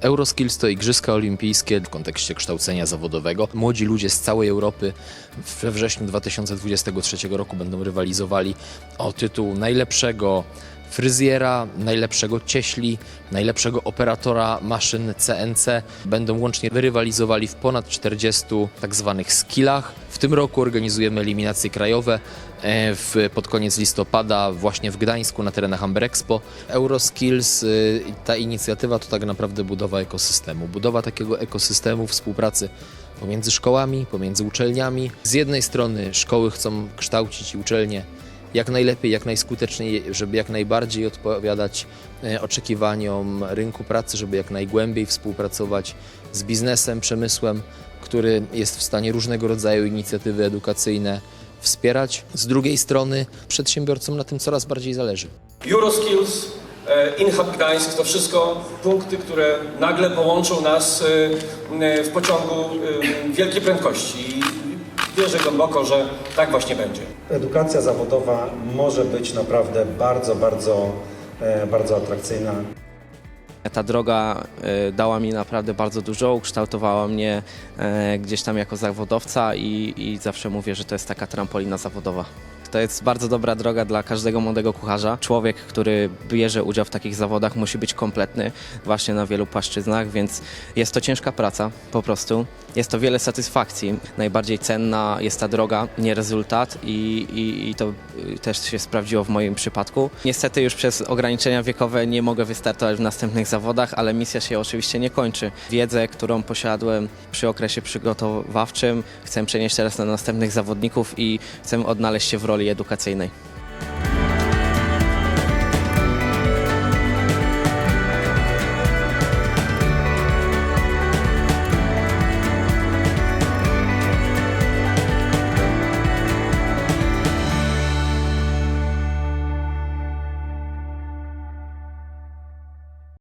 Euroskills to Igrzyska Olimpijskie w kontekście kształcenia zawodowego. Młodzi ludzie z całej Europy we wrześniu 2023 roku będą rywalizowali o tytuł najlepszego fryzjera, najlepszego cieśli, najlepszego operatora maszyn CNC. Będą łącznie rywalizowali w ponad 40 tak zwanych skillach. W tym roku organizujemy eliminacje krajowe e, w, pod koniec listopada właśnie w Gdańsku na terenach Amber Expo. Euroskills, y, ta inicjatywa to tak naprawdę budowa ekosystemu. Budowa takiego ekosystemu współpracy pomiędzy szkołami, pomiędzy uczelniami. Z jednej strony szkoły chcą kształcić i uczelnie jak najlepiej, jak najskuteczniej, żeby jak najbardziej odpowiadać e, oczekiwaniom rynku pracy, żeby jak najgłębiej współpracować z biznesem, przemysłem, który jest w stanie różnego rodzaju inicjatywy edukacyjne wspierać. Z drugiej strony przedsiębiorcom na tym coraz bardziej zależy. Euroskills, e, InHub Gdańsk to wszystko punkty, które nagle połączą nas e, w pociągu wielkiej prędkości. Wierzę głęboko, że tak właśnie będzie. Edukacja zawodowa może być naprawdę bardzo, bardzo, e, bardzo atrakcyjna. Ta droga e, dała mi naprawdę bardzo dużo, ukształtowała mnie e, gdzieś tam jako zawodowca i, i zawsze mówię, że to jest taka trampolina zawodowa. To jest bardzo dobra droga dla każdego młodego kucharza. Człowiek, który bierze udział w takich zawodach, musi być kompletny właśnie na wielu płaszczyznach, więc jest to ciężka praca po prostu. Jest to wiele satysfakcji. Najbardziej cenna jest ta droga, nie rezultat i, i, i to y, też się sprawdziło w moim przypadku. Niestety już przez ograniczenia wiekowe nie mogę wystartować w następnych zawodach, ale misja się oczywiście nie kończy. Wiedzę, którą posiadłem przy okresie przygotowawczym, chcę przenieść teraz na następnych zawodników i chcę odnaleźć się w roli edukacyjnej.